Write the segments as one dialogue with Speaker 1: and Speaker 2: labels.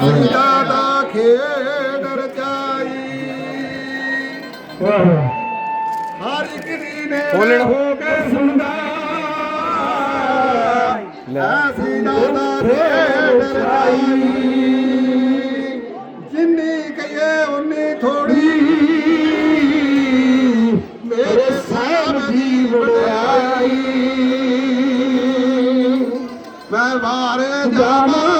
Speaker 1: ਸੀਦਾ ਦਾ ਖੇਡ ਰਚਾਈ। ਹਰ ਇੱਕ ਦੀ ਨੇ ਹੋ ਕੇ ਸੁਣਦਾ। ਸੀਦਾ ਦਾ ਖੇਡ ਰਚਾਈ। ਜਿੰਨੀ ਕਹੀਏ ਉਨੀ ਥੋੜੀ ਮੇਰੇ ਸਾਹਿਬ ਦੀ ਵਡਿਆਈ। ਮੈਂ ਵਾਰ ਜਾਵਾਂ।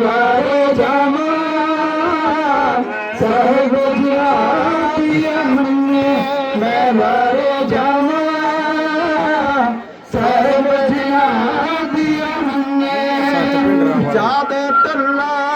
Speaker 1: ਵਾਰੇ ਜਾਵਾਂ ਸਹਿਬ
Speaker 2: ਜਿਨਾ ਦੀਆਂ ਮੰਨੀ ਮੈਂ ਵਾਰੇ ਜਾਵਾਂ ਸਹਿਬ ਜਿਨਾ ਦੀਆਂ ਮੰਨੀ।
Speaker 1: ਜਦ ਟੱਲਾ ਉਹਨੂੰ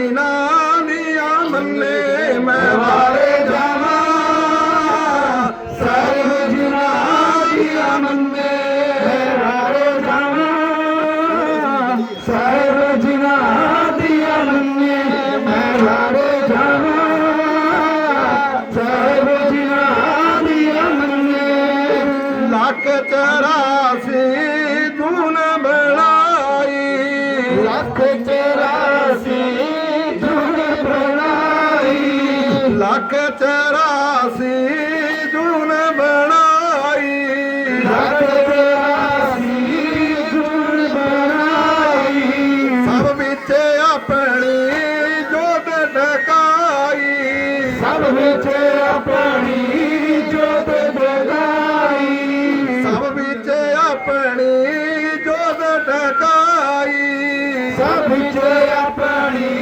Speaker 1: ਸਹਿਬ ਦਿਨਾ ਦੀਆਂ ਮੰਨੇ ਮੈਂ ਮਾਰੇ ਜਾਵਾ।
Speaker 2: ਸਰਬ ਜਿਨਾ ਦੀਆਂ ਮੰਨੇ ਮੇਰਾ ਜਾਵਾਂ। ਸਰਬ ਜਿਨਾ ਦੀਆਂ ਮੰਨੇ ਮੇਰਾ ਜਾਵਾਂ। ਸਰਬ ਜਿਨਾ ਮੰਨੇ।
Speaker 1: ਲੱਖ ਚਰਾਸੀ
Speaker 2: ਲੱਖ ਚਰਾਸੀ ਜੂਨ ਬਣਾਈ।
Speaker 1: ਲੱਖ ਚਰਾਸੀ ਜੁਨ ਬਣਾਈ। ਸਭ ਵਿੱਚ ਆਪਣੀ ਜੋਤ ਡਕਾਈ
Speaker 2: ਸਭ ਵਿੱਚ ਆਪਣੀ ਜੋਤ ਬਗਾਈ
Speaker 1: ਸਭ ਵਿੱਚ ਆਪਣੀ ਜੋਤ ਡਕਾਈ
Speaker 2: ਸਭ ਵਿੱਚ ਆਪਣੀ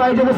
Speaker 2: 待这个。